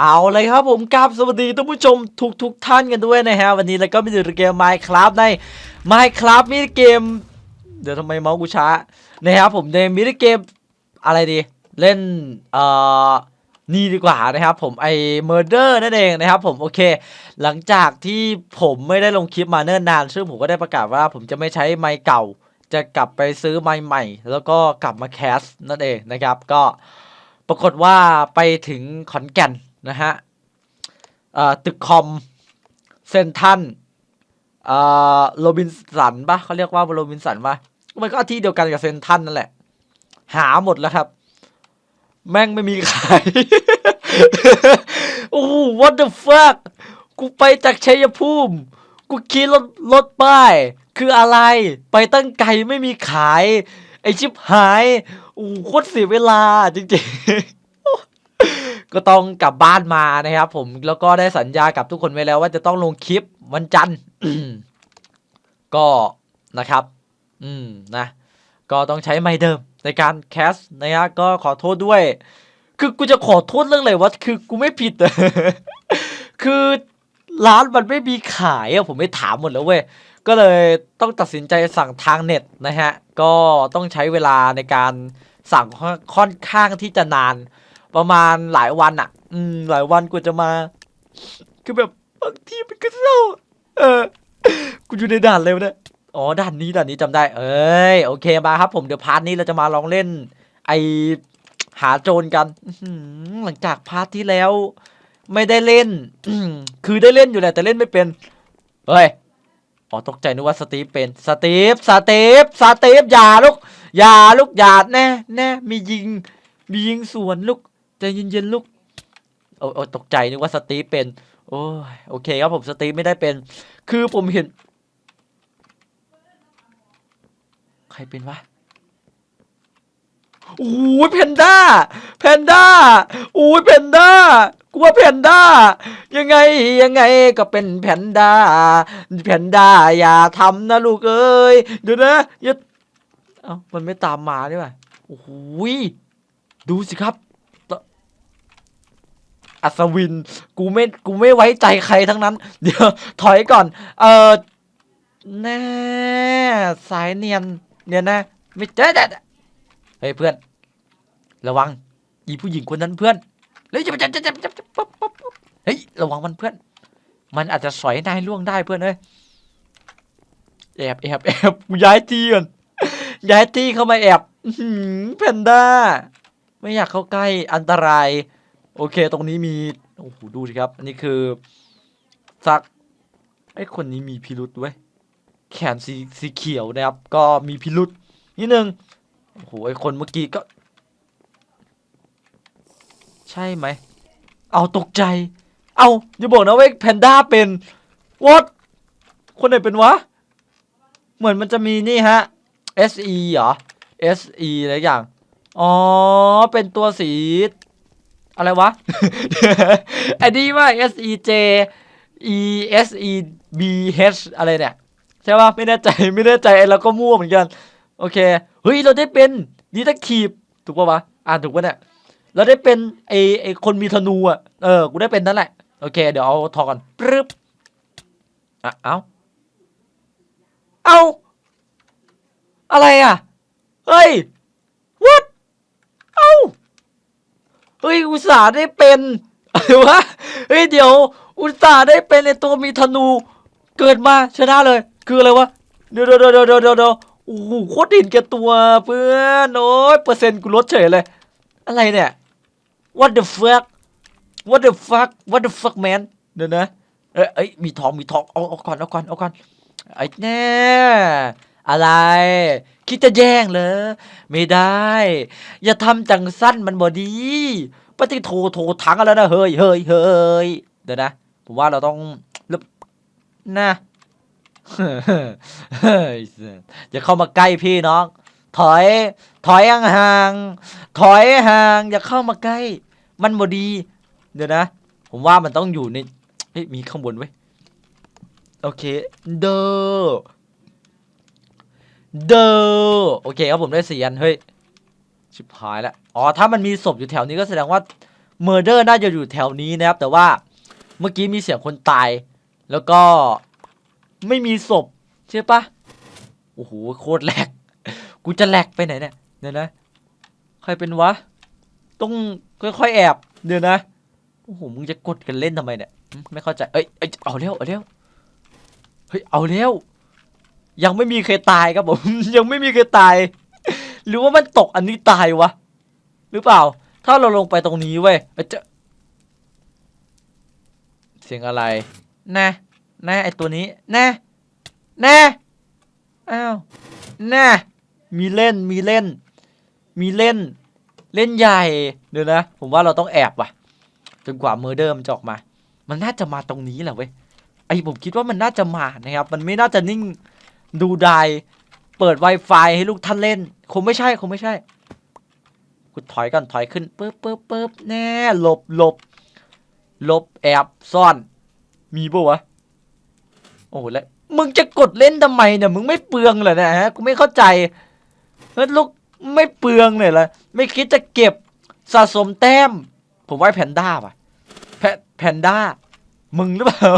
เอาเลยครับผมกราบสวัสดีท่านผู้ชมทุกทุกๆท่านกันด้วยนะฮะ วันนี้เราก็มีเกม Minecraft ใน Minecraft มินิเกม เดี๋ยวทำไมเมาส์กูช้านะครับผมในมินิเกมอะไรดี เล่นเอ่อนี่ดีกว่านะครับผมไอ้ Murder นั่นเองนะครับผมโอเค หลังจากที่ผมไม่ได้ลงคลิปมาเนิ่นนาน ซึ่งผมก็ได้ประกาศว่าผมจะไม่ใช้ไมค์เก่า จะกลับไปซื้อไมค์ใหม่ แล้วก็กลับมาแคสนั่นเองนะครับก็ปรากฏว่าไปถึงขอนแก่น นะฮะอ่อตึกคอมเซนทันอ่อโรบินสันปะเขาเรียกว่าโรบินสันปะมันก็ที่เดียวกันกับเซนทันนั่นแหละ หาหมดแล้วครับ แม่งไม่มีขายโอ้โห what the fuck กูไปจากชัยภูมิ กูขี่รถรถป้าย คืออะไร ไปตั้งไกลไม่มีขาย ไอชิบหาย โอ้โหโคตรเสียเวลาจริงๆ ก็ต้องกลับบ้านมานะครับผมแล้วก็ได้สัญญากับทุกคนไว้แล้วว่าจะต้องลงคลิปวันจันทร์ก็นะครับ อืมนะ ก็ต้องใช้ไมค์เดิมในการแคสนะฮะก็ขอโทษด้วย คือกูจะขอโทษเรื่องอะไรวะคือกูไม่ผิดอะคือร้านมันไม่มีขายอะผมไม่ถามหมดแล้วเว้ยก็เลยต้องตัดสินใจสั่งทางเน็ตนะฮะ ก็ต้องใช้เวลาในการสั่งค่อนข้างที่จะนาน ประมาณหลายวันอะอืม หลายวันกูจะมา คือแบบบางทีมันก็เศร้าเออกูอยู่ในด่านเลยวะเนี่ยอ๋อด่านนี้ด่านนี้จำได้ เอ้ยโอเคมาครับ ผมเดี๋ยวพาร์ทนี้เราจะมาลองเล่น ไอหาโจรกันอืหลังจากพาร์ทที่แล้ว ไม่ได้เล่นคือได้เล่นอยู่แหละแต่เล่นไม่เป็นเฮ้ยอ๋อตกใจนึกว่าสตีฟเป็นสตีฟสตีฟสตีฟอย่าลูกอย่าลูกอย่าแน่แน่มียิงมียิงสวนลูก ใจเย็นๆลูกโอ้โอ้ตกใจนึกว่าสตีฟเป็น โอ้ยโอเคครับผมสตีฟไม่ได้เป็น คือผมเห็น ใครเป็นวะโอ้ยแพนด้าแพนด้าโอ้ยแพนด้ากูว่าแพนด้ายังไงยังไงก็เป็นแพนด้าแพนด้าอย่าทำนะลูกเอ้ยเดี๋ยวนะอย่าเอ้ามันไม่ตามมาด้วยว่ะโอ้ยดูสิครับ อัศวิน กูไม่กูไม่ไว้ใจใครทั้งนั้น เดี๋ยวถอยก่อน เออแน่สายเนียนเนี่ยนะไม่เจ๊ะเจ๊ะเฮ้ยเพื่อน ระวัง อีผู้หญิงคนนั้นเพื่อนเฮ้ยจะจะจะจะจะปั๊บปั๊บปั๊บเฮ้ยระวังมันเพื่อน มันอาจจะสอยนายล่วงได้เพื่อนเอ้ยแอบแอบแอบย้ายที่ก่อนย้ายที่เข้ามาแอบแพนด้า ไม่อยากเข้าใกล้อันตราย โอเค ตรงนี้มี โอ้โห ดูสิครับ อันนี้คือสัก ไอ้คนนี้มีพิรุษด้วยแขนสีสีเขียวนะครับ ก็มีพิรุษนิดนึง โอ้โห ไอคนเมื่อกี้ก็ ใช่ไหม เอาตกใจ เอาอย่าบอกนะเว่าแพนด้าเป็น what คนไหนเป็นวะ เหมือนมันจะมีนี่ฮะ SE เหรอ SE อะไรอย่าง อ๋อ เป็นตัวสี อะไรวะไอ้นี่ว่า SEJ ESEBH อะไรเนี่ย ใช่ป่ะ ไม่แน่ใจไม่แน่ใจไอ้เราก็มั่วเหมือนกัน โอเค เฮ้ย เราได้เป็นดีตะคีบถูกป่าวะ อ่านถูกป่ะเนี่ย เราได้เป็นไอไอคนมีธนูอะ เออ กูได้เป็นนั่นแหละ โอเค เดี๋ยวเอาทอก่อนปึ๊บอะเอาเอาอะไรอะ เฮ้ย what เอ้า เฮ้ยอุตส่าห์ได้เป็นอะไรวะเฮ้ยเดี๋ยว อุตส่าห์ได้เป็นไอตัวมีธนู เกิดมาชนะเลย คืออะไรวะเดี๋ยวเดี๋ยวเดี๋ยวเดี๋ยวเดี๋ยวโอ้โหโคตรเห็นแกตัวเพื่อนโอ้ยเปอร์เซ็นต์กูลดเฉยเลย อะไรเนี่ย what the fuck what the fuck what the fuck man เดี๋ยวนะเอ้ยเอ้ยมีทองมีทองเอาเอาก่อนเอาก่อนเอาก่อนไอ้แน่ อะไร คิดจะแย่งเหรอไม่ได้ อย่าทำจังสั้นมันบ่ดีปฏิโทโทถังอะไรนะเฮ้ยเฮ้ยเฮ้ยเดี๋ยวนะผมว่าเราต้องลบนะเฮ้ยอย่าเข้ามาใกล้พี่น้อง ถอย ถอยห่างถอยห่าง อย่าเข้ามาใกล้ มันบ่ดี เดี๋ยวนะ ผมว่ามันต้องอยู่ในเฮ้ยมีข้างบนไว้โอเค เดอ เดอโอเคครับผมได้เสียนเฮ้ยชิบหายแล้วอ๋อถ้ามันมีศพอยู่แถวนี้ก็แสดงว่าเมอร์เดอร์น่าจะอยู่แถวนี้นะครับ แต่ว่าเมื่อกี้มีเสียงคนตาย แล้วก็ไม่มีศพใช่ปะโอ้โหโคตรแหลกกูจะแหลกไปไหนเนี่ยเดี๋ยวนะใครเป็นวะต้องค่อยๆแอบเดี๋ยวนะโอ้โหมึงจะกดกันเล่นทำไมเนี่ยไม่เข้าใจเอ้ยเอ้ยเอาเร็วเอาเร็วเฮ้ยเอาเร็ว ยังไม่มีใครตายครับผม ยังไม่มีใครตาย หรือว่ามันตกอันนี้ตายวะ หรือเปล่า ถ้าเราลงไปตรงนี้เว้ยเจะเสียงอะไร แน่ แน่ไอตัวนี้ แน่ แน่ อ้าว แน่ มีเล่น มีเล่น มีเล่น เล่นใหญ่ เดี๋ยวนะ ผมว่าเราต้องแอบว่ะ จนกว่าเมอร์เดอร์มันจะออกมา มันน่าจะมาตรงนี้แหละเว้ย ไอผมคิดว่ามันน่าจะมานะครับ มันไม่น่าจะนิ่ง ดูดายเปิด Wi-Fi ให้ลูกท่านเล่น คงไม่ใช่ คงไม่ใช่กูถอยก่อนถอยขึ้นปึ๊บปึ๊บปึ๊บแน่หลบหลบหลบแอบซ่อน มีปะวะ โอ้โหแล้วมึงจะกดเล่นทำไมเนี่ยมึงไม่เปลืองเหรอเนะฮะกูไม่เข้าใจเฮ้ยลูกไม่เปลืองเลยเหรอไม่คิดจะเก็บสะสมแต้ม ผมว่าแพนด้าป่ะแพแพนด้า มึงหรือเปล่า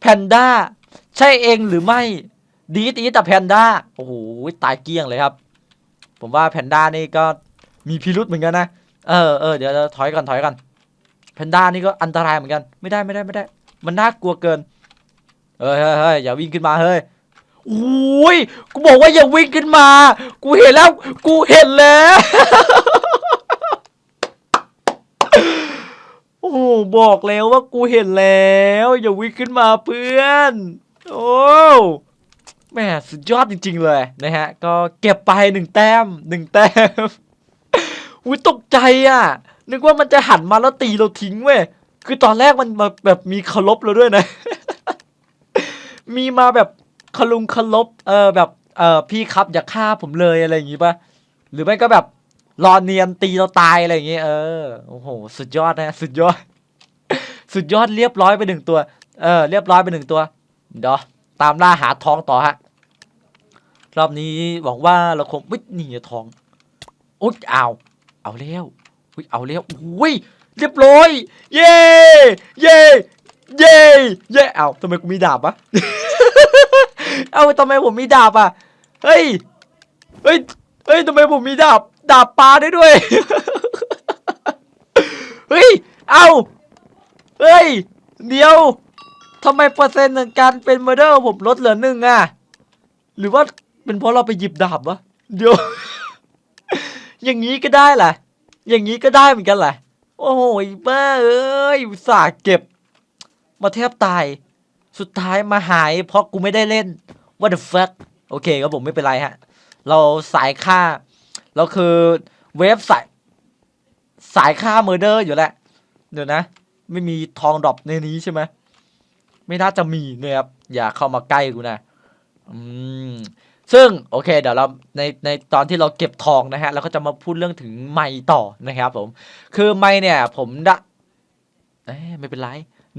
แพนด้า ใช่เองหรือไม่ ดีตีแต่แพนด้าโอ้โหตายเกลี้ยงเลยครับ ผมว่าแพนด้านี่ก็มีพิรุษเหมือนกันนะเออเออเดี๋ยวเดี๋ยวถอยก่อนถอยก่อนแพนด้านี่ก็อันตรายเหมือนกัน ไม่ได้ไม่ได้ไม่ได้ มันน่ากลัวเกินเฮ้ยเฮ้ยเฮ้ยอย่าวิ่งขึ้นมาเฮ้ยโอ้ยกูบอกว่าอย่าวิ่งขึ้นมา กูเห็นแล้ว กูเห็นแล้วโอ้โหบอกแล้วว่ากูเห็นแล้ว อย่าวิ่งขึ้นมาเพื่อน โอ้ แหม่สุดยอดจริง ๆ เลยนะฮะ ก็เก็บไปหนึ่งแต้มหนึ่งแต้มอุ้ยตกใจอะ นึกว่ามันจะหันมาแล้วตีเราทิ้งเว้ยคือตอนแรกมันมาแบบมีเคารพเราด้วยนะ มีมาแบบคลุงเคารพเออแบบเออพี่ครับอย่าฆ่าผมเลยอะไรอย่างงี้ปะหรือไม่ก็แบบรอเนียนตีเราตายอะไรอย่างงี้ เออโอ้โหสุดยอดนะ สุดยอด สุดยอดเรียบร้อยไปหนึ่งตัว เออ เรียบร้อยไปหนึ่งตัวเดี๋ยวตามล่าหาทองต่อฮะ รอบนี้หวังว่าเราคงวิหนีทองอุ๊ยเอาเอาแล้วอุ๊ยเอาแล้วอุ้ยเรียบร้อย เย้เย้เย้เย้เอาทำไมกูมีดาบวะเอาทำไมผมมีดาบอะเฮ้ยเฮ้ยเฮ้ยทำไมผมมีดาบดาบปลาได้ด้วยเฮ้ยเอาเฮ้ยเดี๋ยวทำไมเปอร์เซ็นต์ในการเป็นเมอร์เดอร์ผมลดเหลือหนึ่งอะหรือว่า เป็นเพราะเราไปหยิบดาบวะเดี๋ยว อย่างนี้ก็ได้แหละ อย่างนี้ก็ได้เหมือนกันแหละ โอ้โหบ้าเอ้ยอุตส่าห์เก็บ มาแทบตาย สุดท้ายมาหายเพราะกูไม่ได้เล่น what the fuck โอเคครับผมไม่เป็นไรฮะ เราสายฆ่า เราคือเว็บสายสายฆ่าเมอร์เดอร์อยู่แหละ เดี๋ยวนะ ไม่มีทองดรอปในนี้ใช่ไหมไม่น่าจะมีนะครับ อย่าเข้ามาใกล้กูนะ อืม ซึ่งโอเค เดี๋ยวเราในในตอนที่เราเก็บทองนะฮะเราก็จะมาพูดเรื่องถึงไม้ต่อนะครับผม คือไม้เนี่ยผมได้เอ้ยไม่เป็นไร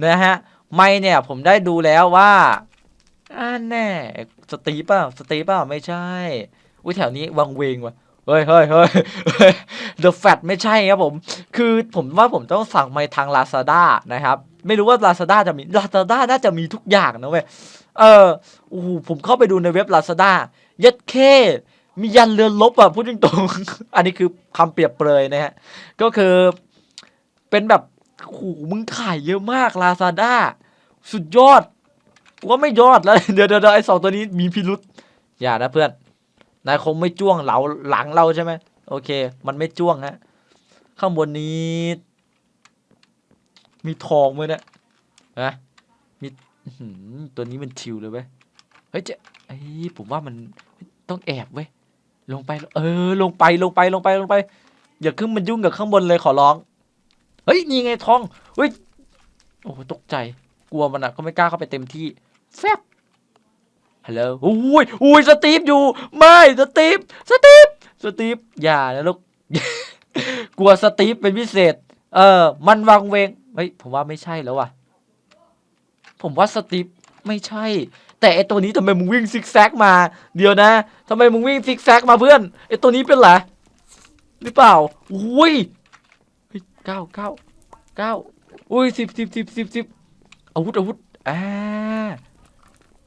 นะฮะไม่เนี่ยผมได้ดูแล้วว่าอ่าแน่สตีเปล่าสตีเปล่าไม่ใช่อุ้ยแถวนี้วังเวงว่ะเฮ้ยเฮ้ยเฮ้ย The Fat ไม่ใช่ครับผม คือผมว่าผมต้องสั่งไม้ทาง Lazada นะครับ ไม่รู้ว่า Lazada จะมี Lazada น่าจะมีทุกอย่างนะเว้ย เออโอ้โหผมเข้าไปดูในเว็บ Lazada ยัดเคมียันเรือนลบอะพูดตรงๆ อันนี้คือคำเปรียบเปรยนะฮะ ก็คือเป็นแบบโอ้โหมึงขายเยอะมาก Lazada สุดยอดว่าไม่ยอดแล้ว เดี๋ยวเดี๋ยวไอ้สองตัวนี้มีพิรุษอย่านะเพื่อน นายคงไม่จ้วงเหลาหลังเราใช่ไหมโอเค มันไม่จ้วงฮะ ข้างบนนี้ มีทองไหมเนี่ยนะมีตัวนี้มันชิวเลยเว้ยเฮ้ยเจ๊ไอ้ผมว่ามัน ต้องแอบเว้ย ลงไป เออ ลงไป ลงไป ลงไป ลงไป อย่าขึ้นมันยุ่งกับข้างบนเลยขอร้อง เฮ้ย นี่ไงทอง เฮ้ย โอ้โหตกใจ กลัวมันอะก็ไม่กล้าเข้าไปเต็มที่ แฟบฮัลโหลอุ้ยอุ้ยสตีฟอยู่ ไม่ สตีฟ สตีฟ สตีฟ อย่านะลูก กลัวสตีฟเป็นพิเศษ เออ มันวังเวง เฮ้ย ผมว่าไม่ใช่แล้วว่ะ ผมว่าสตีฟไม่ใช่ แต่ไอตัวนี้ทำไมมึงวิ่งซิกแซกมา เดี๋ยวนะทำไมมึงวิ่งซิกแซกมาเพื่อนไอตัวนี้เป็นไรหรือเปล่าอุ้ยเก้าเก้าเก้าอุ้ยสิบสิบสิบสิบสิบอาวุธอาวุธอ่า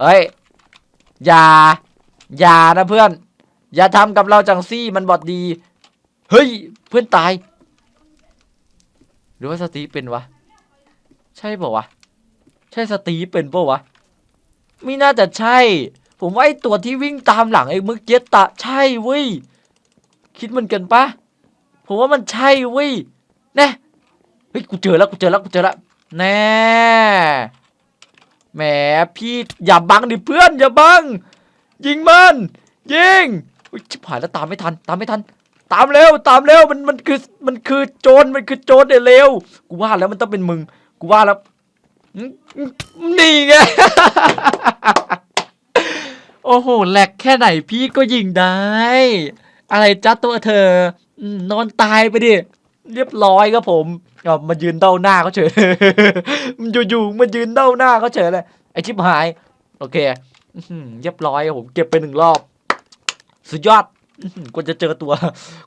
เอ้ยอย่าอย่านะเพื่อน อย่าทำกับเราจังซี่มันบอดดี เฮ้ย เพื่อนตาย หรือว่าสตีเป็นวะ ใช่ป่าวะ ใช่สตีเป็นป่าวะ ไม่น่าจะใช่ ผมว่าไอตัวที่วิ่งตามหลังไอ้มื่อกี้ตะใช่เว้ย คิดเหมือนกันปะผมว่ามันใช่เว้ยแน่เฮ้ยกูเจอแล้วกูเจอแล้วกูเจอแล้วแน่แหมพี่อย่าบังดิเพื่อนอย่าบัง ยิงมัน ยิงอุ๊ยชิบหายแล้วตามไม่ทัน ตามไม่ทัน ตามเร็วตามเร็วมันมันคือมันคือโจรมันคือโจรเดี๋ยวเร็วกูว่าแล้วมันต้องเป็นมึงกูว่าแล้วนี่ไง โอ้โหแหลกแค่ไหนพี่ก็ยิงได้ อะไรจ้าตัวเธอนอนตายไปดิ เรียบร้อยครับผมเอามายืนเด้าหน้าเขาเฉยมันอยู่ๆมายืนเด้าหน้าเขาเฉยเลยไอชิบหาย โอเคเรียบร้อยครับผมเก็บไปหนึ่งรอบ สุดยอดกว่าจะเจอตัว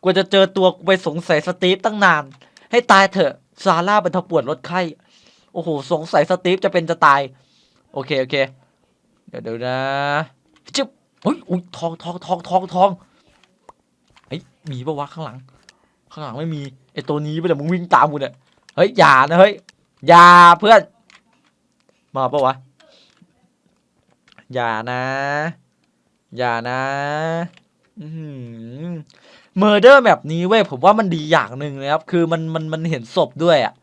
กว่าจะเจอตัวไปสงสัยสตีฟตั้งนาน ให้ตายเถอะซาร่าเป็นทปวดลดไข้ โอ้โห สงสัยสตีฟจะเป็นจะตาย โอเค โอเค เดี๋ยวเดี๋ยวนะ จิ๊บเฮ้ยอุ้ยทองทองทองทองทองเฮ้ยมีปะวะข้างหลัง ข้างหลังไม่มีไอตัวนี้ไปเลยมึงวิ่งตามกูเนี่ยเฮ้ยอย่านะเฮ้ยอย่าเพื่อน มาปะวะอย่านะ อย่านะเมอร์เดอร์แบบนี้เว้ยผมว่ามันดีอย่างหนึ่งนะครับ คือมันมันมันเห็นศพด้วยอะ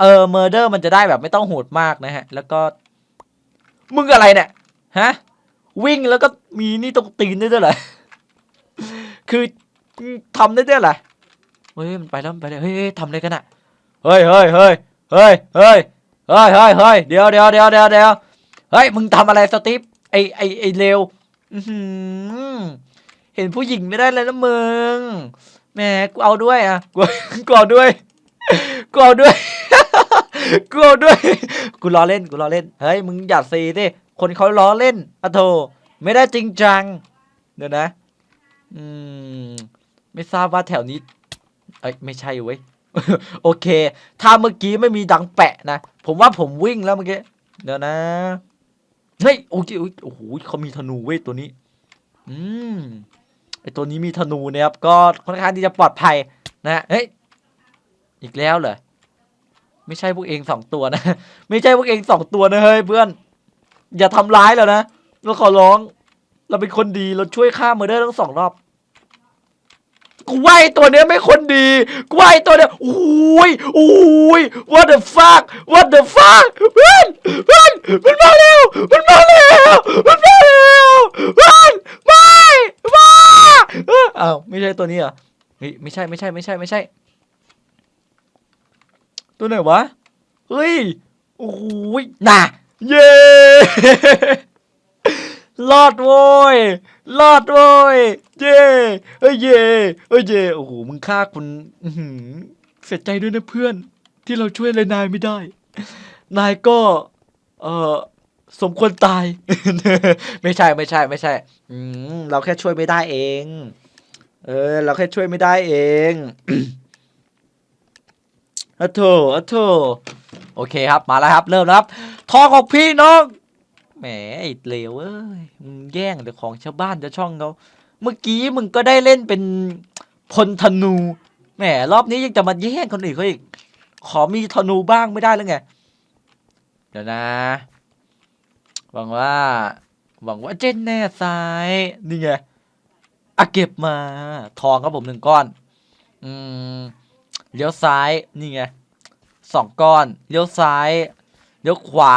เออเมอร์เดอร์มันจะได้แบบไม่ต้องโหดมากนะฮะ แล้วก็ มึงอะไรเนี่ย ฮะ วิ่งแล้วก็มีนี่ตรงตีนได้ด้วยเหรอคือทำได้ด้วยเหรอเฮ้ยมันไปแล้วมันไปแล้วเฮ้ยเฮ้ยทำอะไรกันอะเฮ้ยเฮ้ยเฮ้ยเฮ้ยเฮ้ยเฮ้ยเฮ้ยเฮ้ยเดี๋ยวเดี๋ยวเดี๋ยวเดี๋ยวเดี๋ยวเฮ้ยมึงทำอะไรสตีฟไอไอไอเลวอื้อหือเห็นผู้หญิงไม่ได้เลยนะมึงแหมกูเอาด้วยอะกูกูเอาด้วยกูเอาด้วยกูเอาด้วยกูล้อเล่นกูล้อเล่นเฮ้ยมึงอย่าซีดิ คนเขาล้อเล่นอะโถไม่ได้จริงจัง เดี๋ยวนะ อืม ไม่ทราบว่าแถวนี้ เอ้ยไม่ใช่เว้ย โอเค ถ้าเมื่อกี้ไม่มีดังแปะนะ ผมว่าผมวิ่งแล้วเมื่อกี้ เดี๋ยวนะ เฮ้ย โอ้ยโอ้ยโหเขามีธนูเว้ยตัวนี้ อืม ไอตัวนี้มีธนูนะครับ ก็ค่อนข้างที่จะปลอดภัยนะฮะเฮ้ย อีกแล้วเหรอ ไม่ใช่พวกเองสองตัวนะ ไม่ใช่พวกเองสองตัวนะเฮ้ยเพื่อน อย่าทำร้ายเรานะเราขอร้อง เราเป็นคนดีเราช่วยฆ่าเมอร์เดอร์ทั้งสองรอบกูว่าไอตัวเนี้ยไม่คนดีกูว่าไอตัวเนี้ยโอ้ยโอ้ย what the fuck what the fuck เพื่อนเพื่อนมันมาเร็วมันมาเร็วมันมาเร็วเพื่อนไม่มาอ้าอ้าวไม่ใช่ตัวนี้เหรอเฮ้ยไม่ใช่ไม่ใช่ไม่ใช่ไม่ใช่ ตัวไหนวะเฮ้ยโอ้ยน่ะ เย้รอดโว้ยรอดโว้ยเย้เอ้ยเย้เอ้ยเย้โอ้โหมึงฆ่าคุณเสียใจด้วยนะเพื่อน ที่เราช่วยอะไรนายไม่ได้ นายก็ เออสมควรตาย ไม่ใช่ไม่ใช่ไม่ใช่อืมเราแค่ช่วยไม่ได้เอง เออ เราแค่ช่วยไม่ได้เองอะโถอะโถโอเคครับ มาแล้วครับ เริ่มแล้วครับ ทองของพี่น้อง แหมไอ้เลวเอ้ย มึงแย่งแต่ของชาวบ้านชาวช่องเขา เมื่อกี้มึงก็ได้เล่นเป็นพลธนู แหมรอบนี้ยังจะมาแย่งคนอื่นเขาอีก ขอมีธนูบ้างไม่ได้แล้วไง เดี๋ยวนะ หวังว่า หวังว่าเจนแน่ซ้าย นี่ไงอะเก็บมา ทองครับผมหนึ่งก้อน อืม เลี้ยวซ้าย นี่ไงสองก้อน เลี้ยวซ้าย เลี้ยวขวา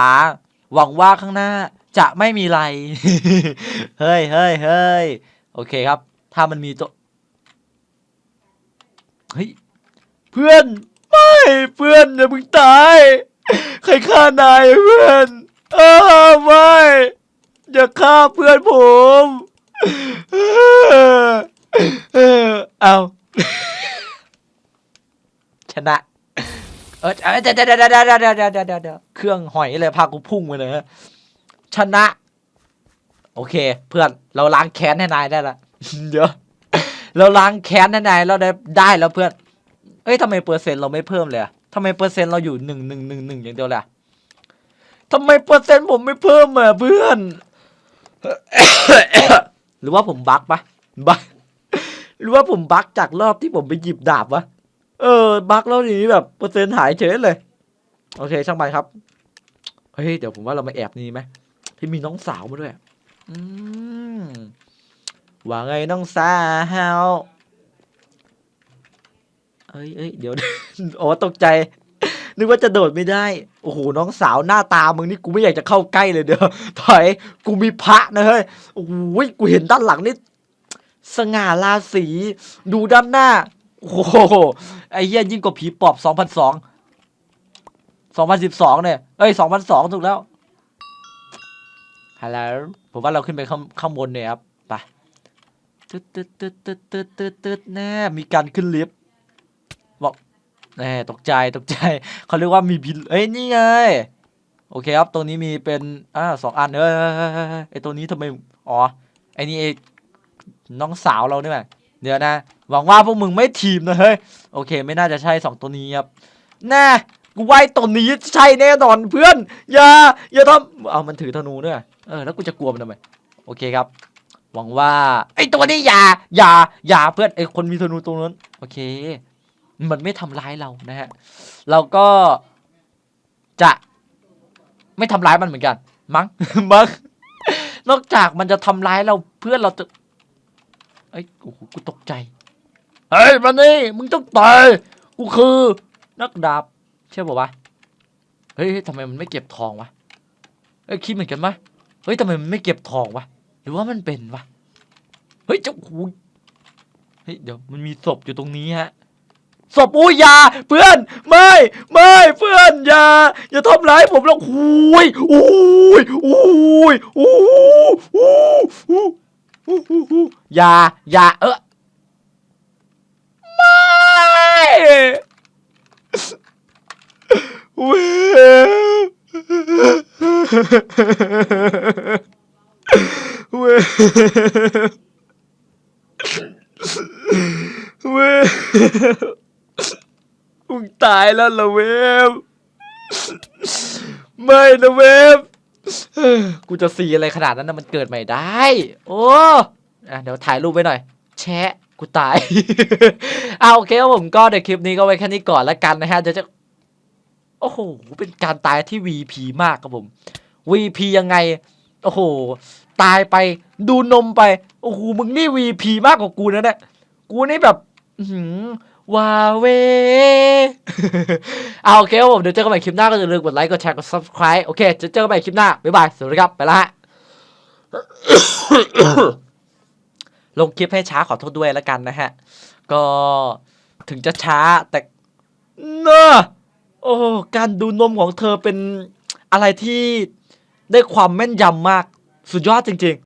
หวังว่าข้างหน้าจะไม่มีอะไร เฮ้ยเฮ้ยเฮ้ยโอเคครับ ถ้ามันมีตัว เฮ้ย เพื่อน ไม่ เพื่อนอย่าเพิ่งตาย ใครฆ่านายเพื่อนเออไม่ อย่าฆ่าเพื่อนผมเออเออเอาชนะ เออเดี๋ยวเดี๋ยวเดี๋ยวเดี๋ยวเดี๋ยวเครื่องหอยเลยพากูพุ่งไปเลยชนะ โอเค เพื่อนเราล้างแค้นให้นายได้ละเดี๋ยวเราล้างแค้นให้นายเราได้ได้แล้วเพื่อนเอ้ยทำไมเปอร์เซ็นต์เราไม่เพิ่มเลยทำไมเปอร์เซ็นต์เราอยู่หนึ่งหนึ่งหนึ่งหนึ่งอย่างเดียวแหละทำไมเปอร์เซ็นต์ผมไม่เพิ่มอะเพื่อน หรือว่าผมบั๊กปะบั๊กหรือว่าผมบั๊กจากรอบที่ผมไปหยิบดาบวะ เออบั๊กแล้วทีนี้แบบเปอร์เซ็นต์หายเฉยเลย โอเคช่างมันครับ เฮ้ยเดี๋ยวผมว่าเรามาแอบนี่ไหมที่มีน้องสาวมาด้วยอืมว่าไงน้องสาวเอ้ยเอ้ยเดี๋ยวโอ้ตกใจ นึกว่าจะโดดไม่ได้ โอ้โห น้องสาวหน้าตามึงนี่กูไม่อยากจะเข้าใกล้เลยเดี๋ยวถอย กูมีพระนะเฮ้ย โอ้โหกูเห็นด้านหลังนี่ สง่าราศี ดูด้านหน้า โอ้โหไอ้เหี้ยยิ่งกว่าผีปอบ2002 2012เนี่ยเอ้ย2002ถูกแล้วฮัลโหลผมว่าเราขึ้นไปข้างข้างบนเนี่ยครับไปตึ๊ดตึ๊ดตึ๊ดตึ๊ดตึ๊ดตึ๊ดตึ๊ดแน่มีการขึ้นลิฟต์บอกแน่ตกใจตกใจเขาเรียกว่ามีบินเอ้ยนี่ไงโอเคครับตรงนี้มีเป็นอ่าสองอันเอ้ยไอตัวนี้ทำไมอ๋อไอนี่ไอน้องสาวเราเนี่ยเดี๋ยวนะ หวังว่าพวกมึงไม่ทีมนะเฮ้ยโอเค ไม่น่าจะใช่สองตัวนี้ครับแน่กูไว้ตัวนี้ใช่แน่นอนเพื่อน อย่าอย่าทำเอามันถือธนูด้วยเออแล้วกูจะกลัวมันทำไมโอเคครับ หวังว่าไอตัวนี้อย่าอย่าอย่าเพื่อนไอคนมีธนูตรงนั้นโอเค มันไม่ทำร้ายเรานะฮะเราก็จะไม่ทำร้ายมันเหมือนกัน มั้งมั้งนอกจากมันจะทำร้ายเราเพื่อนเราจะเอ้ยโอ้โหกูตกใจ เฮ้ยมันนี่มึงต้องตายกูคือนักดาบใช่ป่าวะเฮ้ยทำไมมันไม่เก็บทองวะเอ้ยคิดเหมือนกันไหมเฮ้ยทำไมมันไม่เก็บทองวะหรือว่ามันเป็นวะเฮ้ยเจ้าหูยเฮ้ยเดี๋ยวมันมีศพอยู่ตรงนี้ฮะศพอุ้ยยาเพื่อนไม่ไม่เพื่อนอย่าอย่าทำร้ายผมหรอกอุ้ยอุ้ยอุ้ยอุ้ยอุ้ยอุ้ยอุ้ยอย่าอย่าเออ ไม่เว้เว้เว้มึงตายแล้วเหรอเวฟไม่นะเวฟกูจะซีอะไรขนาดนั้นนะมันเกิดใหม่ได้ โอ้เดี๋ยวถ่ายรูปไว้หน่อย แชะ กูตาย เอาโอเคครับผมก็เดี๋ยวคลิปนี้ก็ไว้แค่นี้ก่อนแล้วกันนะฮะเดี๋ยวจะ โอ้โห เป็นการตายที่ VP มากครับผม VP ยังไง โอ้โห ตายไปดูนมไป โอ้โห มึงนี่ VP มากกว่ากูนะเนี่ย กูนี่แบบอื้อหือวาเวเอาโอเคครับผม เดี๋ยวเจอกันใหม่คลิปหน้าก็อย่าลืมกดไลค์ กดแชร์ กด subscribe โอเค จะเจอกันใหม่คลิปหน้า บ๊ายบาย สวัสดีครับ ไปละฮะ ลงคลิปให้ช้าขอโทษด้วยแล้วกันนะฮะ ก็ถึงจะช้าแต่เนอะโอ้การดูนมของเธอเป็นอะไรที่ได้ความแม่นยำมากสุดยอดจริง ๆ